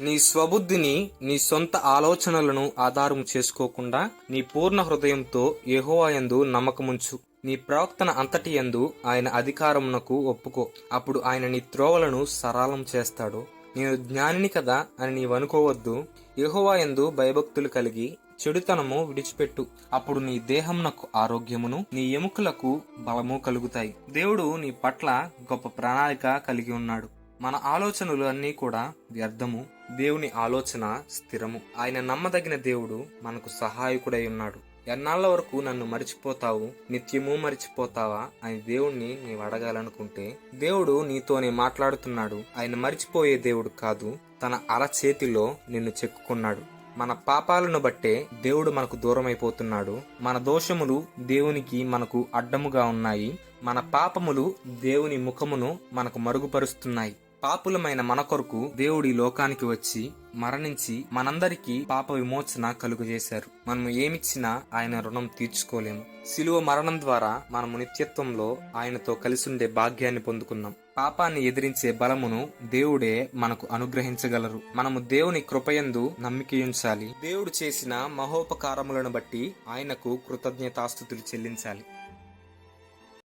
నీ స్వబుద్ధిని నీ సొంత ఆలోచనలను ఆధారం చేసుకోకుండా నీ పూర్ణ హృదయంతో యహోవాయందు నమ్మకముంచు. నీ ప్రవక్తన అంతటి యందు ఆయన అధికారమునకు ఒప్పుకో. అప్పుడు ఆయన నీ త్రోవలను సరళం చేస్తాడు. నేను జ్ఞానిని కదా అని నీవనుకోవద్దు ఎందు భయభక్తులు కలిగి చెడుతనము విడిచిపెట్టు. అప్పుడు నీ దేహమునకు ఆరోగ్యమును నీ ఎముకలకు బలము కలుగుతాయి. దేవుడు నీ పట్ల గొప్ప ప్రణాళిక కలిగి ఉన్నాడు. మన ఆలోచనలు అన్నీ కూడా వ్యర్థము. దేవుని ఆలోచన స్థిరము. ఆయన నమ్మదగిన దేవుడు మనకు సహాయకుడై ఉన్నాడు. ఎన్నాళ్ళ వరకు నన్ను మరిచిపోతావు? నిత్యము మరిచిపోతావా? అని దేవుణ్ణి నీవు అడగాలనుకుంటే దేవుడు నీతోనే మాట్లాడుతున్నాడు. ఆయన మరిచిపోయే దేవుడు కాదు. తన అరచేతిలో నిన్ను చెక్కుకున్నాడు. మన పాపాలను బట్టే దేవుడు మనకు దూరమైపోతున్నాడు. మన దోషములు దేవునికి మనకు అడ్డముగా ఉన్నాయి. మన పాపములు దేవుని ముఖమును మనకు మరుగుపరుస్తున్నాయి. పాపులమైన మన కొరకు దేవుడి లోకానికి వచ్చి మరణించి మనందరికీ పాప విమోచన కలుగజేశారు. మనము ఏమిచ్చినా ఆయన రుణం తీర్చుకోలేము. శిలువ మరణం ద్వారా మనము నిత్యత్వంలో ఆయనతో కలిసుండే భాగ్యాన్ని పొందుకున్నాం. పాపాన్ని ఎదిరించే బలమును దేవుడే మనకు అనుగ్రహించగలరు. మనము దేవుని కృపయందు నమ్మికయుంచాలి. దేవుడు చేసిన మహోపకారములను బట్టి ఆయనకు కృతజ్ఞతాస్థుతులు చెల్లించాలి.